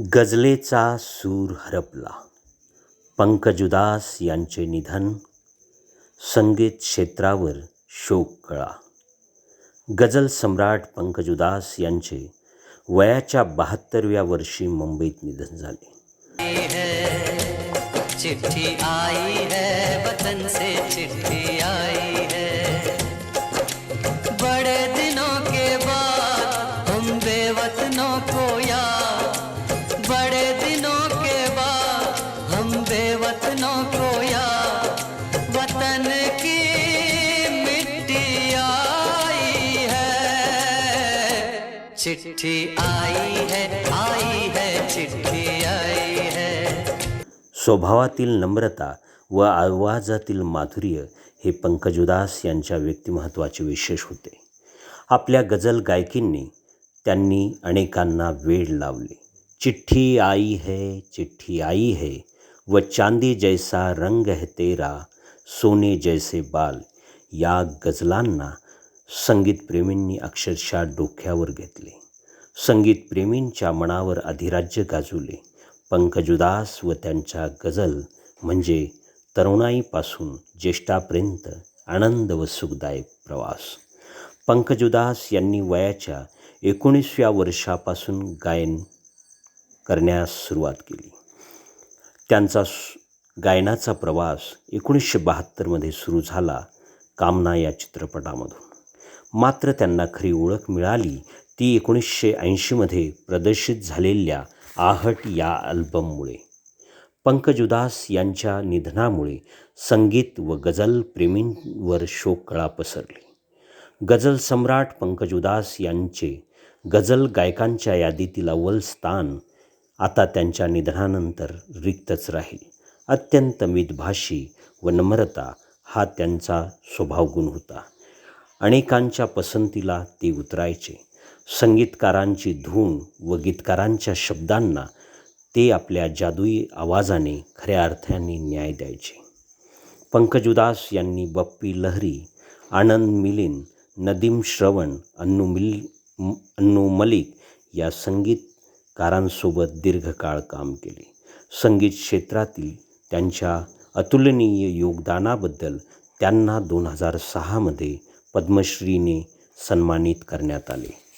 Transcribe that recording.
गजलेचा सूर हरपला. पंकज यांचे निधन संगीत क्षेत्रावर शोक कळा. गझल सम्राट पंकज उदास यांचे वयाच्या बहात्तरव्या वर्षी मुंबईत निधन झाले. चिठ्ठी आई है वतन से चिठ्ठी बड़े दिनों के बाद हम बेवतनों को याद वतन की मिट्टी आई है। चिट्ठी आई है आई है चिट्ठी आई है। स्वभावातील नम्रता व आवाजातील माधुर्य हे पंकज उदास यांच्या व्यक्तिमत्वाचे विशेष होते. आपल्या गझल गायकींनी त्यांनी अनेकांना वेळ लावली. चिठ्ठी आई है चिठ्ठी आई है। व चांदी जैसा रंग है तेरा सोने जैसे बाल। या गझलांना संगीतप्रेमींनी अक्षरशः डोक्यावर घेतले. संगीतप्रेमींच्या मनावर अधिराज्य गाजवले. पंकजुदास व त्यांच्या गझल म्हणजे तरुणाईपासून ज्येष्ठापर्यंत आनंद व सुखदायक प्रवास. पंकजुदास यांनी वयाच्या एकोणीसव्या वर्षापासून गायन करण्यास सुरुवात केली. त्यांचा सु- गायनाचा प्रवास एकोणीसशे बहात्तरमध्ये सुरू झाला कामना या चित्रपटामधून. मात्र त्यांना खरी ओळख मिळाली ती एकोणीसशे ऐंशीमध्ये प्रदर्शित झालेल्या आहट या अल्बममुळे. पंकज उदास यांच्या निधनामुळे संगीत व गझल प्रेमींवर शोककळा पसरली. गझल सम्राट पंकज उदास यांचे गझल गायकांच्या यादीतील अव्वल स्थान आता त्यांच्या निधनानंतर रिक्तच राहील. अत्यंत मितभाषी व नम्रता हा त्यांचा स्वभावगुण होता. अनेकांच्या पसंतीला ते उतरायचे. संगीतकारांची धून व गीतकारांच्या शब्दांना ते आपल्या जादुई आवाजाने खऱ्या अर्थाने न्याय द्यायचे. पंकजुदास यांनी बप्पी लहरी आनंद मिलिन नदीम श्रवण अन्नू मिल अन्नू मलिक या संगीत कारांसोबत दीर्घकाळ काम केले. संगीत क्षेत्रातील त्यांच्या अतुलनीय योगदानाबद्दल त्यांना दोन हजार सहामध्ये पद्मश्रीने सन्मानित करण्यात आले.